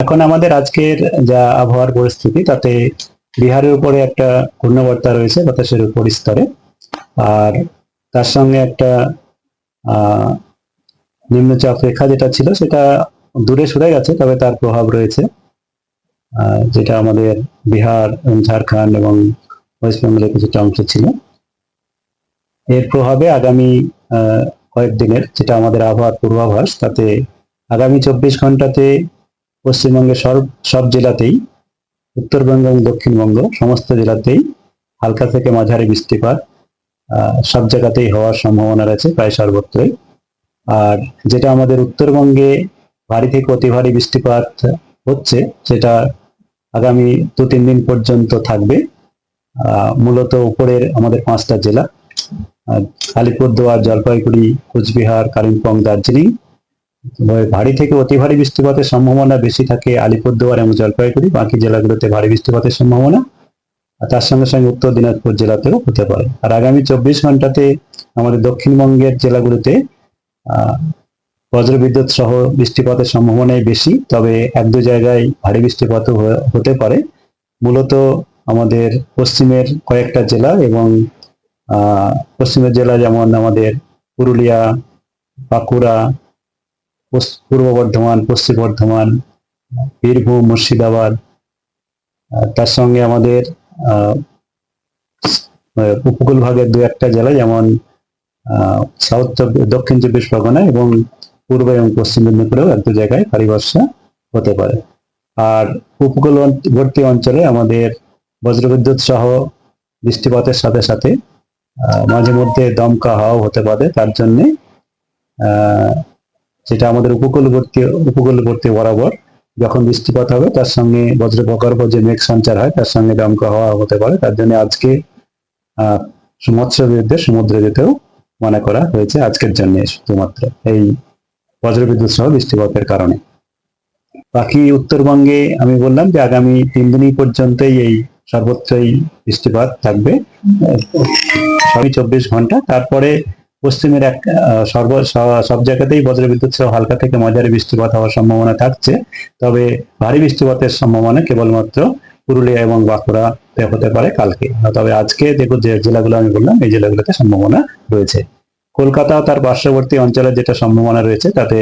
এখন আমাদের আজকের যা আবহাওয়ার পরিস্থিতি, তাতে বিহারের উপরে একটা ঘূর্ণবর্তা রয়েছে বাতাসের উপর স্তরে। আর তার সঙ্গে একটা নিম্নচাপ রেখা যেটা ছিল সেটা দূরে সরে গেছে, তবে তার প্রভাব রয়েছে। যেটা আমাদের বিহার এবং ঝাড়খণ্ড এবং ওয়েস্ট বেঙ্গলের কিছুটা অংশ ছিল। এর প্রভাবে আগামী কয়েকদিনের যেটা আমাদের আবহাওয়ার পূর্বাভাস, তাতে আগামী চব্বিশ ঘন্টাতে পশ্চিমবঙ্গের সব সব জেলাতেই উত্তরবঙ্গ এবং দক্ষিণবঙ্গ সমস্ত জেলাতেই হালকা থেকে মাঝারি বৃষ্টিপাত সব জায়গাতেই হওয়ার সম্ভাবনা রয়েছে প্রায় সর্বত্রই। আর যেটা আমাদের উত্তরবঙ্গে ভারী থেকে অতি ভারী বৃষ্টিপাত হচ্ছে, সেটা আগামী দু তিন দিন পর্যন্ত থাকবে। মূলত উপরের আমাদের পাঁচটা জেলা আলিপুরদুয়ার, জলপাইগুড়ি, কোচবিহার, কালিম্পং, দার্জিলিং ভারী থেকে অতি ভারী বৃষ্টিপাতের সম্ভাবনা বেশি থাকে আলিপুরদুয়ার এবং জলপাইগুড়ি। বাকি জেলাগুলোতে ভারী বৃষ্টিপাতের সম্ভাবনা, আর তার সঙ্গে সঙ্গে উত্তর দিনাজপুর জেলাতেও হতে পারে। আর আগামী চব্বিশ ঘন্টাতে আমাদের দক্ষিণবঙ্গের জেলাগুলোতে বজ্রবিদ্যুৎ সহ বৃষ্টিপাতের সম্ভাবনাই বেশি, তবে এক দু জায়গায় ভারী বৃষ্টিপাতও হতে পারে। মূলত আমাদের পশ্চিমের কয়েকটা জেলা এবং পশ্চিমের জেলা যেমন আমাদের পুরুলিয়া, বাঁকুড়া পূর্ব বর্ধমান, পশ্চিম বর্ধমান, বীরভূম, মুর্শিদাবাদ তার সঙ্গে আমাদের উপকূল ভাগের দু একটা জেলা যেমন সাউথ দক্ষিণ চব্বিশ পরগনা এবং পূর্ব এবং পশ্চিম মেদিনীপুরেও এক দু জায়গায় ভারী বর্ষা হতে পারে। আর উপকূলবর্তী অঞ্চলে আমাদের বজ্রবিদ্যুৎ সহ বৃষ্টিপাতের সাথে সাথে মাঝে মধ্যে দমকা হাওয়াও হতে পারে তার জন্যে যেটা আমাদের উপকূলবর্তী উপকূলবর্তী বরাবর যখন বৃষ্টিপাত হবে, তার সঙ্গে বজ্র প্রকল্প যে মেঘ সঞ্চার হয়, তার সঙ্গে দমকা হওয়া হতে পারে। তার জন্য আজকে আহ মৎস্যবিদদের সমুদ্রে যেতেও মনে করা হয়েছে আজকের জন্য শুধুমাত্র এই বজ্রবিদ্যুৎ সহ বৃষ্টিপাতের কারণে। বাকি উত্তরবঙ্গে আমি বললাম যে আগামী তিন দিনই পর্যন্তই এই সর্বত্রই বৃষ্টিপাত থাকবে। সবই চব্বিশ ঘণ্টা। তারপরে পশ্চিমের এক সর্ব সব জায়গাতেই বজ্রবিদ্যুৎ সহ হালকা থেকে মাঝারি বৃষ্টিপাত হওয়ার সম্ভাবনা থাকছে। তবে ভারী বৃষ্টিপাতের সম্ভাবনা কেবলমাত্র পুরুলিয়া এবং বাঁকুড়াতে হতে পারে কালকে। তবে আজকে যে জেলাগুলো আমি বললাম, এই জেলাগুলোতে সম্ভাবনা রয়েছে। কলকাতা তার পার্শ্ববর্তী অঞ্চলের যেটা সম্ভাবনা রয়েছে, তাতে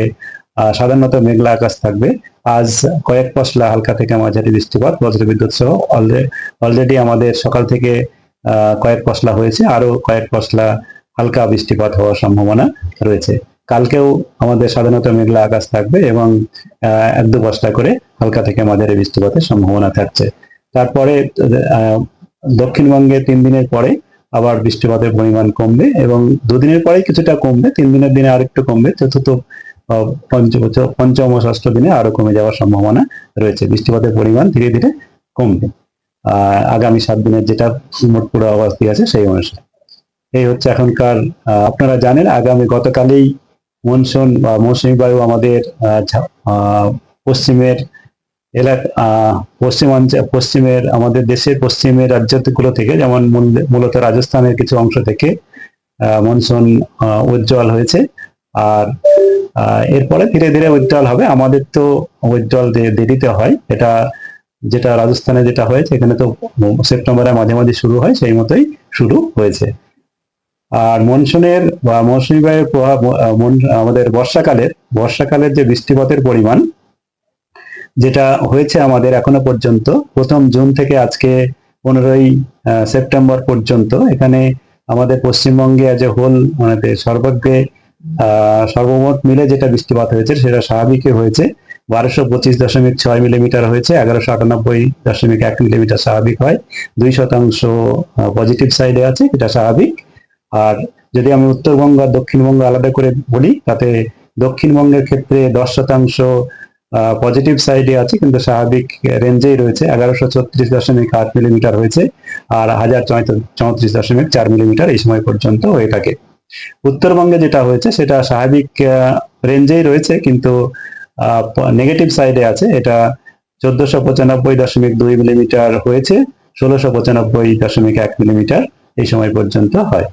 সাধারণত মেঘলা আকাশ থাকবে। আজ কয়েক পশলা হালকা থেকে মাঝারি বৃষ্টিপাত, বজ্রবিদ্যুৎ সহ অলরেডি আমাদের সকাল থেকে কয়েক পশলা হয়েছে। আরও কয়েক পশলা হালকা বৃষ্টিপাত হওয়ার সম্ভাবনা রয়েছে। কালকেও আমাদের সাধারণত মেঘলা আকাশ থাকবে এবং এক দু বস্তা করে হালকা থেকে মাঝারি বৃষ্টিপাতের সম্ভাবনা থাকছে। তারপরে দক্ষিণবঙ্গে তিন দিনের পরে আবার বৃষ্টিপাতের পরিমাণ কমবে এবং দুদিনের পরে কিছুটা কমবে, তিন দিনের দিনে আরেকটু কমবে। চতুর্থ পঞ্চম পঞ্চম ও ষষ্ঠ দিনে আরও কমে যাওয়ার সম্ভাবনা রয়েছে। বৃষ্টিপাতের পরিমাণ ধীরে ধীরে কমবে। আগামী সাত দিনের যেটা মোট পূর্বাভাস দিয়ে আছে সেই অনুসারে। এই হচ্ছে এখনকার আপনারা জানেন আগামী গতকালেই মনসুন বা মৌসুমী বায়ু আমাদের পশ্চিমের এলাকা পশ্চিমাঞ্চল পশ্চিমের আমাদের দেশের পশ্চিমের রাজ্যগুলো থেকে, যেমন মূলত রাজস্থানের কিছু অংশ থেকে মনসুন উজ্জ্বল হয়েছে। আর এরপরে ধীরে ধীরে উজ্জ্বল হবে। আমাদের তো উজ্জ্বল দেরিতে হয়। এটা যেটা রাজস্থানে যেটা হয়েছে, এখানে তো সেপ্টেম্বরের মাঝে মাঝে শুরু হয়, সেই মতোই শুরু হয়েছে। আর মনসুনের বা মৌসুমী বায়ুর প্রভাব আমাদের বর্ষাকালের বর্ষাকালের যে বৃষ্টিপাতের পরিমাণ যেটা হয়েছে আমাদের এখনও পর্যন্ত প্রথম জুন থেকে আজকে পনেরোই সেপ্টেম্বর পর্যন্ত এখানে আমাদের পশ্চিমবঙ্গে আজ হোল মানে আহ, সর্বমোট মিলে যেটা বৃষ্টিপাত হয়েছে সেটা স্বাভাবিকই হয়েছে। বারোশো পঁচিশ দশমিক ছয় মিলিমিটার হয়েছে এগারোশো আটানব্বই দশমিক এক মিলিমিটার স্বাভাবিক হয়। দুই শতাংশ পজিটিভ সাইডে আছে এটা স্বাভাবিক। আর যদি আমি উত্তরবঙ্গ আর দক্ষিণবঙ্গ আলাদা করে বলি, তাতে দক্ষিণবঙ্গের ক্ষেত্রে দশ শতাংশ পজিটিভ সাইডে আছে, কিন্তু স্বাভাবিক রেঞ্জেই রয়েছে। এগারোশো ছত্রিশ দশমিক আট মিলিমিটার হয়েছে আর হাজার চৌত্রিশ দশমিক চার মিলিমিটার এই সময় পর্যন্ত হয়ে থাকে। উত্তরবঙ্গে যেটা হয়েছে, সেটা স্বাভাবিক রেঞ্জেই রয়েছে, কিন্তু নেগেটিভ সাইডে আছে। এটা চোদ্দশো পঁচানব্বই দশমিক দুই মিলিমিটার হয়েছে, ষোলোশো পঁচানব্বই দশমিক এক মিলিমিটার এই সময় পর্যন্ত হয়।